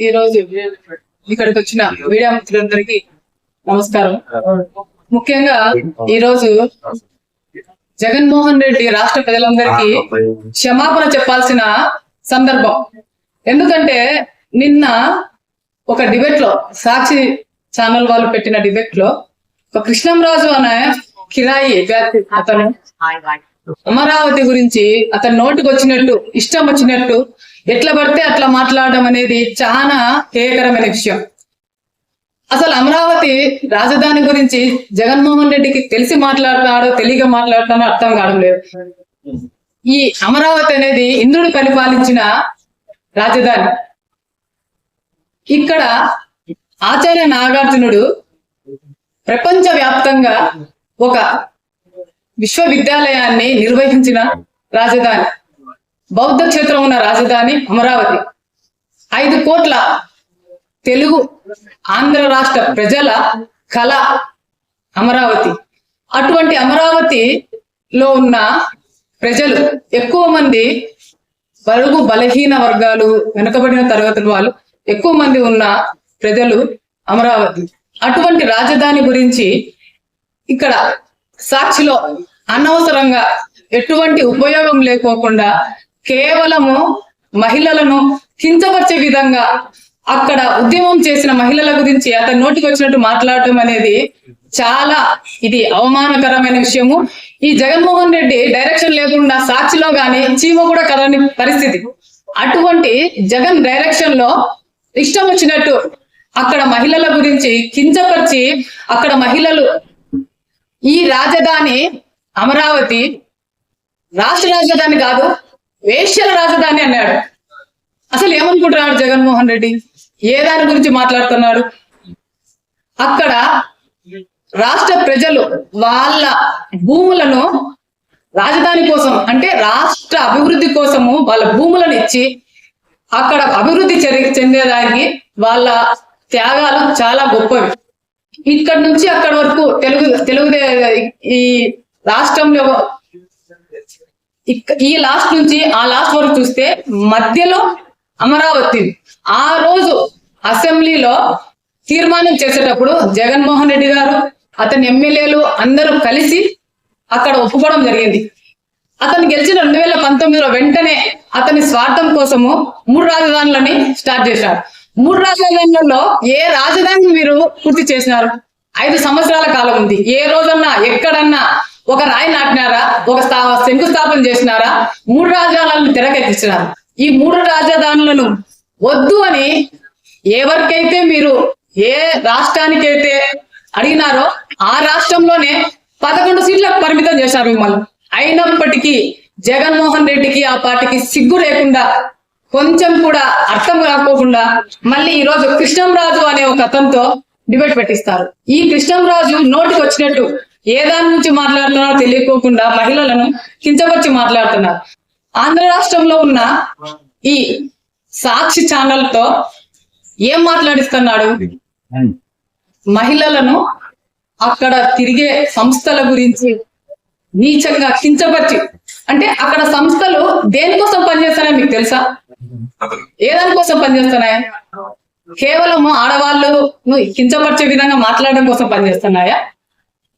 ఈ రోజు ఇక్కడికి వచ్చిన మీడియా మిత్రులందరికీ నమస్కారం. ముఖ్యంగా ఈ రోజు జగన్మోహన్ రెడ్డి రాష్ట్ర ప్రజలందరికీ క్షమాపణ చెప్పాల్సిన సందర్భం. ఎందుకంటే నిన్న ఒక డిబేట్లో సాక్షి ఛానల్ వాళ్ళు పెట్టిన డిబేట్లో ఒక కృష్ణంరాజు అనే కిరాయి అతను అమరావతి గురించి అతని నోటికి వచ్చినట్టు ఇష్టం వచ్చినట్టు ఎట్లా పడితే అట్లా మాట్లాడడం అనేది చాలా హేయకరమైన విషయం. అసలు అమరావతి రాజధాని గురించి జగన్మోహన్ రెడ్డికి తెలిసి మాట్లాడుతున్నాడో తెలియక మాట్లాడుతాడో అర్థం కావడం లేదు. ఈ అమరావతి అనేది ఇంద్రుడు పరిపాలించిన రాజధాని. ఇక్కడ ఆచార్య నాగార్జునుడు ప్రపంచ వ్యాప్తంగా ఒక విశ్వవిద్యాలయాన్ని నిర్వహించిన రాజధాని. బౌద్ధ క్షేత్రం ఉన్న రాజధాని అమరావతి. ఐదు కోట్ల తెలుగు ఆంధ్ర రాష్ట్ర ప్రజల కళ అమరావతి. అటువంటి అమరావతిలో ఉన్న ప్రజలు ఎక్కువ మంది బరుగు బలహీన వర్గాలు వెనుకబడిన తరగతుల వాళ్ళు ఎక్కువ మంది ఉన్న ప్రజలు అమరావతి. అటువంటి రాజధాని గురించి ఇక్కడ సాక్షిలో అనవసరంగా ఎటువంటి ఉపయోగం లేకోకుండా కేవలము మహిళలను కించపరిచే విధంగా అక్కడ ఉద్యమం చేసిన మహిళల గురించి అతని నోటికి వచ్చినట్టు మాట్లాడటం అనేది చాలా ఇది అవమానకరమైన విషయము. ఈ జగన్మోహన్ రెడ్డి డైరెక్షన్ లేకుండా సాక్షిలో గాని చీమ కూడా కదని పరిస్థితి. అటువంటి జగన్ డైరెక్షన్లో ఇష్టం వచ్చినట్టు అక్కడ మహిళల గురించి కించపరిచి అక్కడ మహిళలు ఈ రాజధాని అమరావతి రాష్ట్ర రాజధాని కాదు వేశ్యల రాజధాని అన్నాడు. అసలు ఏమనుకుంటున్నాడు జగన్మోహన్ రెడ్డి? ఏ దాని గురించి మాట్లాడుతున్నాడు అక్కడ రాష్ట్ర ప్రజలు వాళ్ళ భూములను రాజధాని కోసం అంటే రాష్ట్ర అభివృద్ధి కోసము వాళ్ళ భూములను ఇచ్చి అక్కడ అభివృద్ధి చెరి- చెందేదానికి వాళ్ళ త్యాగాలు చాలా గొప్పవి. ఇక్కడ నుంచి అక్కడ వరకు తెలుగు తెలుగుదే ఈ రాష్ట్రంలో ఈ లాస్ట్ నుంచి ఆ లాస్ట్ వరకు చూస్తే మధ్యలో అమరావతి. ఆ రోజు అసెంబ్లీలో తీర్మానం చేసేటప్పుడు జగన్మోహన్ రెడ్డి గారు అతని ఎమ్మెల్యేలు అందరూ కలిసి అక్కడ ఒప్పుకోవడం జరిగింది. అతను గెలిచిన రెండు వేల పంతొమ్మిదిలో వెంటనే అతని స్వార్థం కోసము మూడు రాజధానులని స్టార్ట్ చేశారు. మూడు రాజధానులలో ఏ రాజధాని మీరు పూర్తి చేసినారు? ఐదు సంవత్సరాల కాలం ఉంది. ఏ రోజన్నా ఎక్కడన్నా ఒక రాయి నాటినారా? ఒక శంకుస్థాపన చేసినారా? మూడు రాజధానులను తెరకెక్కించినారు. ఈ మూడు రాజధానులను వద్దు అని ఎవరికైతే మీరు ఏ రాష్ట్రానికైతే అడిగినారో ఆ రాష్ట్రంలోనే పదకొండు సీట్లకు పరిమితం చేశారు మిమ్మల్ని. అయినప్పటికీ జగన్మోహన్ రెడ్డికి ఆ పార్టీకి సిగ్గు లేకుండా కొంచెం కూడా అర్థం కాకోకుండా మళ్ళీ ఈ రోజు కృష్ణంరాజు అనే ఒక అతనితో డిబేట్ పెట్టిస్తారు. ఈ కృష్ణంరాజు నోటికి వచ్చినట్టు ఏ దాని నుంచి మాట్లాడుతున్నారో తెలియకోకుండా మహిళలను కించపరిచి మాట్లాడుతున్నారు. ఆంధ్ర రాష్ట్రంలో ఉన్న ఈ సాక్షి ఛానల్తో ఏం మాట్లాడిస్తున్నాడు? మహిళలను అక్కడ తిరిగే సంస్థల గురించి నీచంగా కించపరిచి అంటే అక్కడ సంస్థలు దేనికోసం పనిచేస్తున్నాయి మీకు తెలుసా? ఏ దానికోసం పనిచేస్తున్నాయా? కేవలము ఆడవాళ్ళు కించపరిచే విధంగా మాట్లాడడం కోసం పనిచేస్తున్నాయా?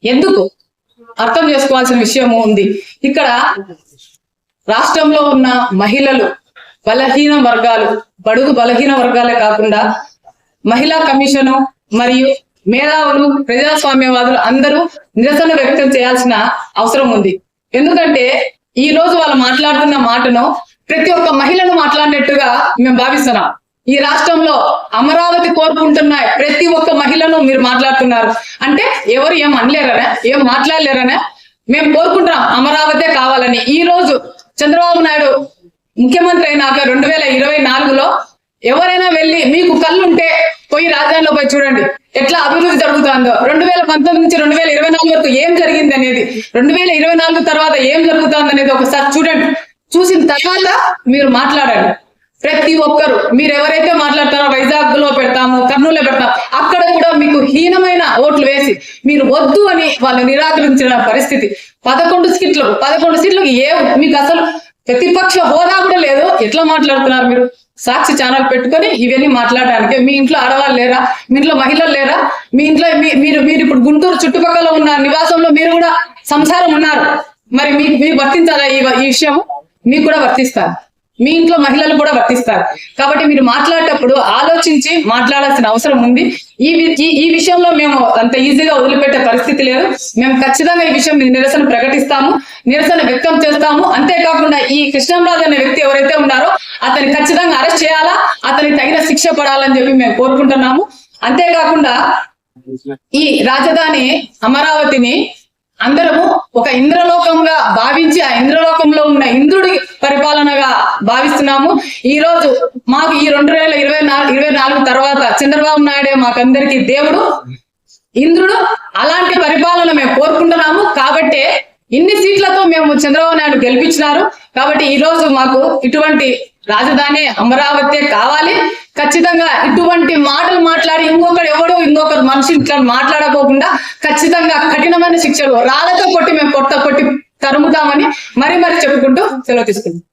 ఎందుకు? అర్థం చేసుకోవాల్సిన విషయం ఉంది. ఇక్కడ రాష్ట్రంలో ఉన్న మహిళలు బలహీన వర్గాలు బడుగు బలహీన వర్గాలే కాకుండా మహిళా కమిషను మరియు మేధావులు ప్రజాస్వామ్యవాదులు అందరూ నిరసన వ్యక్తం చేయాల్సిన అవసరం ఉంది. ఎందుకంటే ఈ రోజు వాళ్ళు మాట్లాడుతున్న మాటను ప్రతి ఒక్క మహిళను మాట్లాడినట్టుగా మేము భావిస్తున్నాం. ఈ రాష్ట్రంలో అమరావతి కోరుకుంటున్నాయి ప్రతి ఒక్క మహిళను మీరు మాట్లాడుతున్నారు. అంటే ఎవరు ఏం అనలేరనే ఏం మాట్లాడలేరనే మేము కోరుకుంటున్నాం అమరావతే కావాలని. ఈ రోజు చంద్రబాబు నాయుడు ముఖ్యమంత్రి అయినాక రెండు వేల ఇరవై నాలుగులో ఎవరైనా వెళ్ళి మీకు కళ్ళుంటే పోయి రాజధానిలో పోయి చూడండి. ఎట్లా అభివృద్ధి జరుగుతుందో. రెండు వేల పంతొమ్మిది నుంచి రెండు వేల ఇరవై నాలుగు వరకు ఏం జరిగింది అనేది రెండు వేల ఇరవై నాలుగు తర్వాత ఏం జరుగుతుంది అనేది ఒకసారి చూడండి. చూసిన తర్వాత మీరు మాట్లాడండి. ప్రతి ఒక్కరు మీరు ఎవరైతే మాట్లాడతారో వైజాగ్లో పెడతాము కర్నూలులో పెడతాం అక్కడ కూడా మీకు హీనమైన ఓట్లు వేసి మీరు వద్దు అని వాళ్ళు నిరాకరించిన పరిస్థితి. పదకొండు సీట్లు పదకొండు సీట్లకు ఏ మీకు అసలు ప్రతిపక్ష హోదా కూడా లేదు. ఎట్లా మాట్లాడుతున్నారు మీరు? సాక్షి ఛానల్ పెట్టుకొని ఇవన్నీ మాట్లాడడానికి మీ ఇంట్లో ఆడవాళ్ళు లేరా? మీ ఇంట్లో మహిళలు లేరా? మీ ఇంట్లో మీ- మీరు మీరు ఇప్పుడు గుంటూరు చుట్టుపక్కల ఉన్న నివాసంలో మీరు కూడా సంసారం ఉన్నారు. మరి మీకు మీరు వర్తించాలా ఈ ఈ విషయం మీకు కూడా వర్తిస్తారు? మీ ఇంట్లో మహిళలు కూడా వర్తిస్తారు. కాబట్టి మీరు మాట్లాడేటప్పుడు ఆలోచించి మాట్లాడాల్సిన అవసరం ఉంది. ఈ ఈ- విషయంలో మేము అంత ఈజీగా వదిలిపెట్టే పరిస్థితి లేదు. మేము ఖచ్చితంగా ఈ విషయం మీద నిరసన ప్రకటిస్తాము నిరసన వ్యక్తం చేస్తాము. అంతేకాకుండా ఈ కృష్ణంరాజు అనే వ్యక్తి ఎవరైతే ఉన్నారో అతన్ని ఖచ్చితంగా అరెస్ట్ చేయాలా అతనికి తగిన శిక్ష పడాలని చెప్పి మేము కోరుకుంటున్నాము. అంతేకాకుండా ఈ రాజధాని అమరావతిని అందరము ఒక ఇంద్రలోకంగా భావించి ఆ ఇంద్రలోకంలో ఉన్న ఇంద్రుడి పరి భావిస్తున్నాము. ఈ రోజు మాకు ఈ రెండు వేల ఇరవై నాలుగు ఇరవై నాలుగు తర్వాత చంద్రబాబు నాయుడే మాకందరికి దేవుడు ఇంద్రుడు. అలాంటి పరిపాలన మేము కోరుకుంటున్నాము. కాబట్టి ఇన్ని సీట్లతో మేము చంద్రబాబు నాయుడు గెలిపించినారు. కాబట్టి ఈ రోజు మాకు ఇటువంటి రాజధాని అమరావతి కావాలి. ఖచ్చితంగా ఇటువంటి మాటలు మాట్లాడి ఇంకొకరు ఎవడు ఇంకొకరు మనిషి ఇట్లా మాట్లాడకోకుండా ఖచ్చితంగా కఠినమైన శిక్షలు రాళ్ళతో కొట్టి మేము కొట్ట కొట్టి తరుముతామని మరి మరి చెప్పుకుంటూ సెలవు తీసుకుంటాం